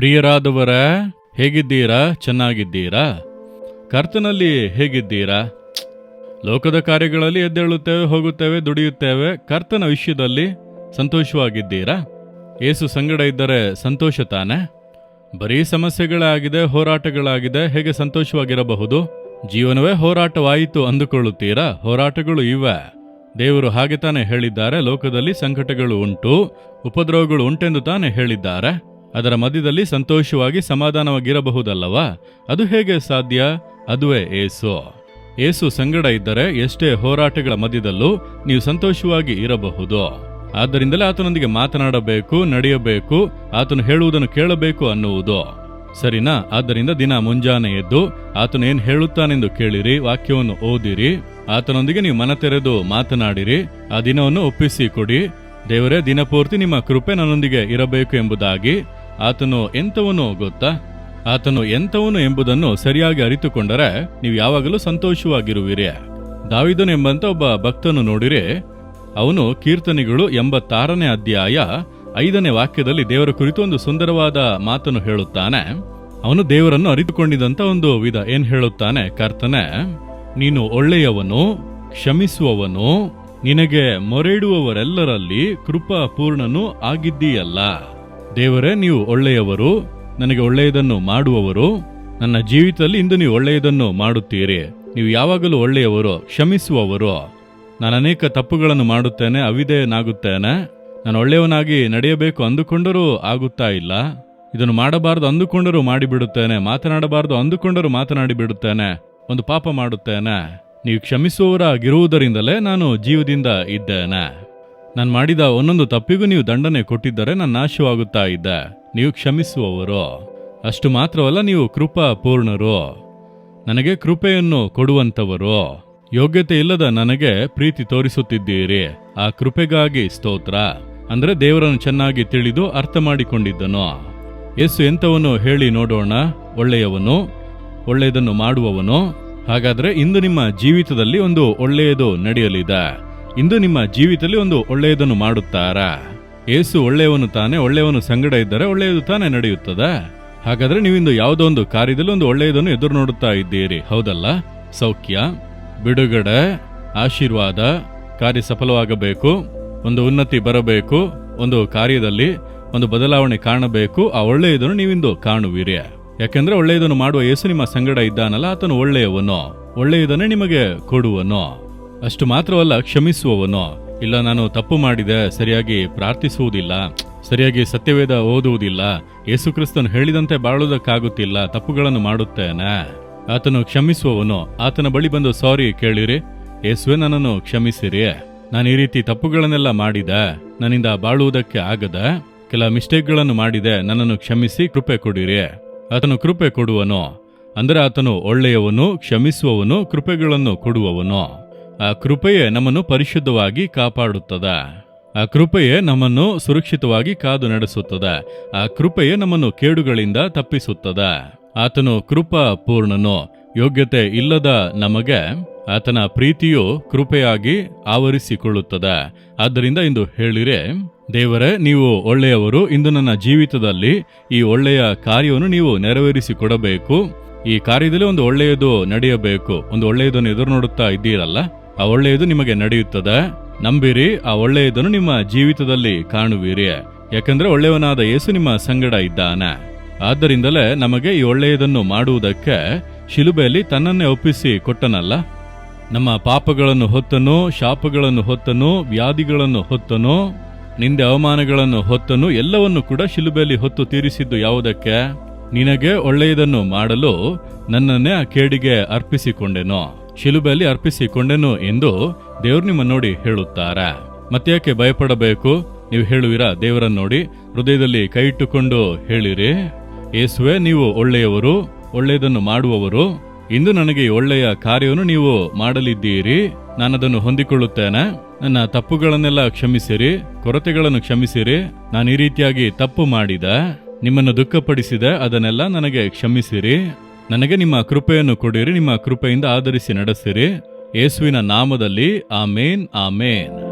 ಪ್ರಿಯರಾದವರ ಹೇಗಿದ್ದೀರಾ? ಚೆನ್ನಾಗಿದ್ದೀರಾ? ಕರ್ತನಲ್ಲಿ ಹೇಗಿದ್ದೀರಾ? ಲೋಕದ ಕಾರ್ಯಗಳಲ್ಲಿ ಎದ್ದೇಳುತ್ತೇವೆ, ಹೋಗುತ್ತೇವೆ, ದುಡಿಯುತ್ತೇವೆ. ಕರ್ತನ ವಿಷಯದಲ್ಲಿ ಸಂತೋಷವಾಗಿದ್ದೀರಾ? ಏಸು ಸಂಗಡ ಇದ್ದರೆ ಸಂತೋಷ ತಾನೆ? ಬರೀ ಸಮಸ್ಯೆಗಳಾಗಿದೆ, ಹೋರಾಟಗಳಾಗಿದೆ, ಹೇಗೆ ಸಂತೋಷವಾಗಿರಬಹುದು? ಜೀವನವೇ ಹೋರಾಟವಾಯಿತು ಅಂದುಕೊಳ್ಳುತ್ತೀರಾ? ಹೋರಾಟಗಳು ಇವೆ. ದೇವರು ಹಾಗೆ ತಾನೇ ಹೇಳಿದ್ದಾರೆ, ಲೋಕದಲ್ಲಿ ಸಂಕಟಗಳು ಉಂಟು, ಉಪದ್ರವಗಳು ಉಂಟೆಂದು ತಾನೇ ಹೇಳಿದ್ದಾರೆ. ಅದರ ಮಧ್ಯದಲ್ಲಿ ಸಂತೋಷವಾಗಿ ಸಮಾಧಾನವಾಗಿರಬಹುದಲ್ಲವಾ? ಅದು ಹೇಗೆ ಸಾಧ್ಯ? ಅದುವೇ ಏಸು. ಏಸು ಸಂಗಡ ಇದ್ದರೆ ಎಷ್ಟೇ ಹೋರಾಟಗಳ ಮಧ್ಯದಲ್ಲೂ ನೀವು ಸಂತೋಷವಾಗಿ ಇರಬಹುದು. ಆದ್ದರಿಂದಲೇ ಆತನೊಂದಿಗೆ ಮಾತನಾಡಬೇಕು, ನಡೆಯಬೇಕು, ಆತನು ಹೇಳುವುದನ್ನು ಕೇಳಬೇಕು ಅನ್ನುವುದು. ಸರಿನಾ? ಆದ್ದರಿಂದ ದಿನ ಮುಂಜಾನೆ ಎದ್ದು ಆತನು ಏನು ಹೇಳುತ್ತಾನೆಂದು ಕೇಳಿರಿ, ವಾಕ್ಯವನ್ನು ಓದಿರಿ, ಆತನೊಂದಿಗೆ ನೀವು ಮನ ತೆರೆದು ಮಾತನಾಡಿರಿ, ಆ ದಿನವನ್ನು ಒಪ್ಪಿಸಿ ಕೊಡಿ. ದೇವರೇ, ದಿನಪೂರ್ತಿ ನಿಮ್ಮ ಕೃಪೆ ನನ್ನೊಂದಿಗೆ ಇರಬೇಕು ಎಂಬುದಾಗಿ ಆತನು ಎಂಥವನು ಗೊತ್ತಾ? ಆತನು ಎಂಥವನು ಎಂಬುದನ್ನು ಸರಿಯಾಗಿ ಅರಿತುಕೊಂಡರೆ ನೀವು ಯಾವಾಗಲೂ ಸಂತೋಷವಾಗಿರುವಿರಿ. ದಾವಿದನು ಎಂಬಂತ ಒಬ್ಬ ಭಕ್ತನು ನೋಡಿರಿ, ಅವನು ಕೀರ್ತನೆಗಳು ಎಂಬತ್ತಾರನೇ ಅಧ್ಯಾಯ ಐದನೇ ವಾಕ್ಯದಲ್ಲಿ ದೇವರ ಕುರಿತು ಒಂದು ಸುಂದರವಾದ ಮಾತನ್ನು ಹೇಳುತ್ತಾನೆ. ಅವನು ದೇವರನ್ನು ಅರಿತುಕೊಂಡಿದಂತ ಒಂದು ವಿಧ ಏನ್ ಹೇಳುತ್ತಾನೆ? ಕರ್ತನೆ, ನೀನು ಒಳ್ಳೆಯವನು, ಕ್ಷಮಿಸುವವನು, ನಿನಗೆ ಮೊರೆಡುವವರೆಲ್ಲರಲ್ಲಿ ಕೃಪಾ ಪೂರ್ಣನೂ ಆಗಿದ್ದೀಯಲ್ಲ. ದೇವರೇ, ನೀವು ಒಳ್ಳೆಯವರು, ನನಗೆ ಒಳ್ಳೆಯದನ್ನು ಮಾಡುವವರು, ನನ್ನ ಜೀವಿತದಲ್ಲಿ ಇಂದು ನೀವು ಒಳ್ಳೆಯದನ್ನು ಮಾಡುತ್ತೀರಿ. ನೀವು ಯಾವಾಗಲೂ ಒಳ್ಳೆಯವರು, ಕ್ಷಮಿಸುವವರು. ನಾನು ಅನೇಕ ತಪ್ಪುಗಳನ್ನು ಮಾಡುತ್ತೇನೆ, ಅವಿಧೇಯನಾಗುತ್ತೇನೆ. ನಾನು ಒಳ್ಳೆಯವನಾಗಿ ನಡೆಯಬೇಕು ಅಂದುಕೊಂಡರೂ ಆಗುತ್ತಾ ಇಲ್ಲ. ಇದನ್ನು ಮಾಡಬಾರದು ಅಂದುಕೊಂಡರೂ ಮಾಡಿಬಿಡುತ್ತೇನೆ, ಮಾತನಾಡಬಾರದು ಅಂದುಕೊಂಡರೂ ಮಾತನಾಡಿ ಬಿಡುತ್ತೇನೆ ಒಂದು ಪಾಪ ಮಾಡುತ್ತೇನೆ. ನೀವು ಕ್ಷಮಿಸುವವರಾಗಿರುವುದರಿಂದಲೇ ನಾನು ಜೀವದಿಂದ ಇದ್ದೇನೆ. ನಾನು ಮಾಡಿದ ಒಂದೊಂದು ತಪ್ಪಿಗೂ ನೀವು ದಂಡನೆ ಕೊಟ್ಟಿದ್ದರೆ ನಾನು ನಾಶವಾಗುತ್ತಾ ಇದ್ದ. ನೀವು ಕ್ಷಮಿಸುವವರು. ಅಷ್ಟು ಮಾತ್ರವಲ್ಲ, ನೀವು ಕೃಪಾ ಪೂರ್ಣರು ನನಗೆ ಕೃಪೆಯನ್ನು ಕೊಡುವಂಥವರು. ಯೋಗ್ಯತೆ ಇಲ್ಲದ ನನಗೆ ಪ್ರೀತಿ ತೋರಿಸುತ್ತಿದ್ದೀರಿ. ಆ ಕೃಪೆಗಾಗಿ ಸ್ತೋತ್ರ. ಅಂದ್ರೆ ದೇವರನ್ನು ಚೆನ್ನಾಗಿ ತಿಳಿದು ಅರ್ಥ ಮಾಡಿಕೊಂಡಿದ್ದನು. ಯೇಸು ಎಂಥವನು ಹೇಳಿ ನೋಡೋಣ. ಒಳ್ಳೆಯವನು, ಒಳ್ಳೆಯದನ್ನು ಮಾಡುವವನು. ಹಾಗಾದ್ರೆ ಇಂದು ನಿಮ್ಮ ಜೀವಿತದಲ್ಲಿ ಒಂದು ಒಳ್ಳೆಯದು ನಡೆಯಲಿದೆ. ಇಂದು ನಿಮ್ಮ ಜೀವಿತದಲ್ಲಿ ಒಂದು ಒಳ್ಳೆಯದನ್ನು ಮಾಡುತ್ತಾರಾ? ಏಸು ಒಳ್ಳೆಯವನು ತಾನೆ, ಒಳ್ಳೆಯವನು ಸಂಗಡ ಇದ್ದರೆ ಒಳ್ಳೆಯದು ತಾನೇ ನಡೆಯುತ್ತದೆ? ಹಾಗಾದ್ರೆ ನೀವಿಂದು ಯಾವುದೋ ಒಂದು ಕಾರ್ಯದಲ್ಲಿ ಒಂದು ಒಳ್ಳೆಯದನ್ನು ಎದುರು ನೋಡುತ್ತಾ ಇದ್ದೀರಿ, ಹೌದಲ್ಲ? ಸೌಖ್ಯ, ಬಿಡುಗಡೆ, ಆಶೀರ್ವಾದ, ಕಾರ್ಯ ಸಫಲವಾಗಬೇಕು, ಒಂದು ಉನ್ನತಿ ಬರಬೇಕು, ಒಂದು ಕಾರ್ಯದಲ್ಲಿ ಒಂದು ಬದಲಾವಣೆ ಕಾಣಬೇಕು, ಆ ಒಳ್ಳೆಯದನ್ನು ನೀವಿಂದು ಕಾಣುವಿರಿ. ಯಾಕೆಂದ್ರೆ ಒಳ್ಳೆಯದನ್ನು ಮಾಡುವ ಯೇಸು ನಿಮ್ಮ ಸಂಗಡ ಇದ್ದಾನಲ್ಲ, ಆತನು ಒಳ್ಳೆಯವನು, ಒಳ್ಳೆಯದನ್ನೇ ನಿಮಗೆ ಕೊಡುವನು? ಅಷ್ಟು ಮಾತ್ರವಲ್ಲ, ಕ್ಷಮಿಸುವವನು. ಇಲ್ಲ, ನಾನು ತಪ್ಪು ಮಾಡಿದೆ, ಸರಿಯಾಗಿ ಪ್ರಾರ್ಥಿಸುವುದಿಲ್ಲ, ಸರಿಯಾಗಿ ಸತ್ಯವೇದ ಓದುವುದಿಲ್ಲ ಯೇಸು ಕ್ರಿಸ್ತನು ಹೇಳಿದಂತೆ ಬಾಳುವುದಕ್ಕಾಗುತ್ತಿಲ್ಲ, ತಪ್ಪುಗಳನ್ನು ಮಾಡುತ್ತೇನೆ. ಆತನು ಕ್ಷಮಿಸುವವನು. ಆತನ ಬಳಿ ಬಂದು, ಸಾರಿ, ಕೇಳಿರಿ. ಯೇಸುವೆ, ನನ್ನನ್ನು ಕ್ಷಮಿಸಿರಿ. ನಾನು ಈ ರೀತಿ ತಪ್ಪುಗಳನ್ನೆಲ್ಲ ಮಾಡಿದೆ. ನನ್ನಿಂದ ಬಾಳುವುದಕ್ಕೆ ಆಗದ, ಕೆಲ ಮಿಸ್ಟೇಕ್ಗಳನ್ನು ಮಾಡಿದೆ. ನನ್ನನ್ನು ಕ್ಷಮಿಸಿ ಕೃಪೆ ಕೊಡಿರಿ. ಆತನು ಕೃಪೆ ಕೊಡುವನು. ಅಂದರೆ ಆತನು ಒಳ್ಳೆಯವನು, ಕ್ಷಮಿಸುವವನು, ಕೃಪೆಗಳನ್ನು ಕೊಡುವವನು. ಆ ಕೃಪೆಯೇ ನಮ್ಮನ್ನು ಪರಿಶುದ್ಧವಾಗಿ ಕಾಪಾಡುತ್ತದ. ಆ ಕೃಪೆಯೇ ನಮ್ಮನ್ನು ಸುರಕ್ಷಿತವಾಗಿ ಕಾದು ನಡೆಸುತ್ತದೆ. ಆ ಕೃಪೆಯೇ ನಮ್ಮನ್ನು ಕೇಡುಗಳಿಂದ ತಪ್ಪಿಸುತ್ತದೆ. ಆತನು ಕೃಪಾ ಪೂರ್ಣನು, ಯೋಗ್ಯತೆ ಇಲ್ಲದ ನಮಗೆ ಆತನ ಪ್ರೀತಿಯು ಕೃಪೆಯಾಗಿ ಆವರಿಸಿಕೊಳ್ಳುತ್ತದೆ. ಆದ್ದರಿಂದ ಇಂದು ಹೇಳಿರೆ, ದೇವರೇ, ನೀವು ಒಳ್ಳೆಯವರು, ಇಂದು ನನ್ನ ಜೀವಿತದಲ್ಲಿ ಈ ಒಳ್ಳೆಯ ಕಾರ್ಯವನ್ನು ನೀವು ನೆರವೇರಿಸಿಕೊಡಬೇಕು. ಈ ಕಾರ್ಯದಲ್ಲಿ ಒಂದು ಒಳ್ಳೆಯದು ನಡೆಯಬೇಕು. ಒಂದು ಒಳ್ಳೆಯದನ್ನು ಎದುರು ನೋಡುತ್ತಾ ಇದ್ದೀರಲ್ಲ? ಆ ಒಳ್ಳೆಯದು ನಿಮಗೆ ನಡೆಯುತ್ತದೆ. ನಂಬಿರಿ, ಆ ಒಳ್ಳೆಯದನ್ನು ನಿಮ್ಮ ಜೀವಿತದಲ್ಲಿ ಕಾಣುವಿರಿ. ಯಾಕಂದ್ರೆ ಒಳ್ಳೆಯವನಾದ ಯೇಸು ನಿಮ್ಮ ಸಂಗಡ ಇದ್ದಾನೆ. ಆದ್ದರಿಂದಲೇ ನಮಗೆ ಈ ಒಳ್ಳೆಯದನ್ನು ಮಾಡುವುದಕ್ಕೆ ಶಿಲುಬೆಯಲ್ಲಿ ತನ್ನನ್ನೇ ಒಪ್ಪಿಸಿ ಕೊಟ್ಟನಲ್ಲ? ನಮ್ಮ ಪಾಪಗಳನ್ನು ಹೊತ್ತನು, ಶಾಪಗಳನ್ನು ಹೊತ್ತನು, ವ್ಯಾಧಿಗಳನ್ನು ಹೊತ್ತನು, ನಿಂದೆ ಅವಮಾನಗಳನ್ನು ಹೊತ್ತನು, ಎಲ್ಲವನ್ನು ಕೂಡ ಶಿಲುಬೆಯಲ್ಲಿ ಹೊತ್ತು ತೀರಿಸಿದ್ದು ಯಾವುದಕ್ಕೆ? ನಿನಗೆ ಒಳ್ಳೆಯದನ್ನು ಮಾಡಲು ನನ್ನನ್ನೇ ಆ ಕೇಡಿಗೆ ಅರ್ಪಿಸಿಕೊಂಡೆನು? ಶಿಲುಬೆಯಲ್ಲಿ ಅರ್ಪಿಸಿಕೊಂಡೆನು ಎಂದು ದೇವರು ನಿಮ್ಮ ನೋಡಿ ಹೇಳುತ್ತಾರೆ. ಮತ್ತ್ಯಾಕೆ ಭಯಪಡಬೇಕು? ನೀವು ಹೇಳುವಿರಾ, ದೇವರನ್ನು ನೋಡಿ ಹೃದಯದಲ್ಲಿ ಕೈ ಇಟ್ಟುಕೊಂಡು ಹೇಳಿರಿ. ಏಸುವೆ ನೀವು ಒಳ್ಳೆಯವರು, ಒಳ್ಳೆಯದನ್ನು ಮಾಡುವವರು. ಇಂದು ನನಗೆ ಒಳ್ಳೆಯ ಕಾರ್ಯವನ್ನು ನೀವು ಮಾಡಲಿದ್ದೀರಿ. ನಾನದನ್ನು ಹೊಂದಿಕೊಳ್ಳುತ್ತೇನೆ. ನನ್ನ ತಪ್ಪುಗಳನ್ನೆಲ್ಲ ಕ್ಷಮಿಸಿರಿ, ಕೊರತೆಗಳನ್ನು ಕ್ಷಮಿಸಿರಿ. ನಾನು ಈ ರೀತಿಯಾಗಿ ತಪ್ಪು ಮಾಡಿದ. ನಿಮ್ಮನ್ನು ದುಃಖಪಡಿಸಿದೆ, ಅದನ್ನೆಲ್ಲ ನನಗೆ ಕ್ಷಮಿಸಿರಿ. ನನಗೆ ನಿಮ್ಮ ಕೃಪೆಯನ್ನು ಕೊಡಿರಿ ನಿಮ್ಮ ಕೃಪೆಯಿಂದ ಆಧರಿಸಿ ನಡೆಸಿರಿ. ಯೇಸುವಿನ ನಾಮದಲ್ಲಿ ಆಮೇನ್ ಆಮೇನ್.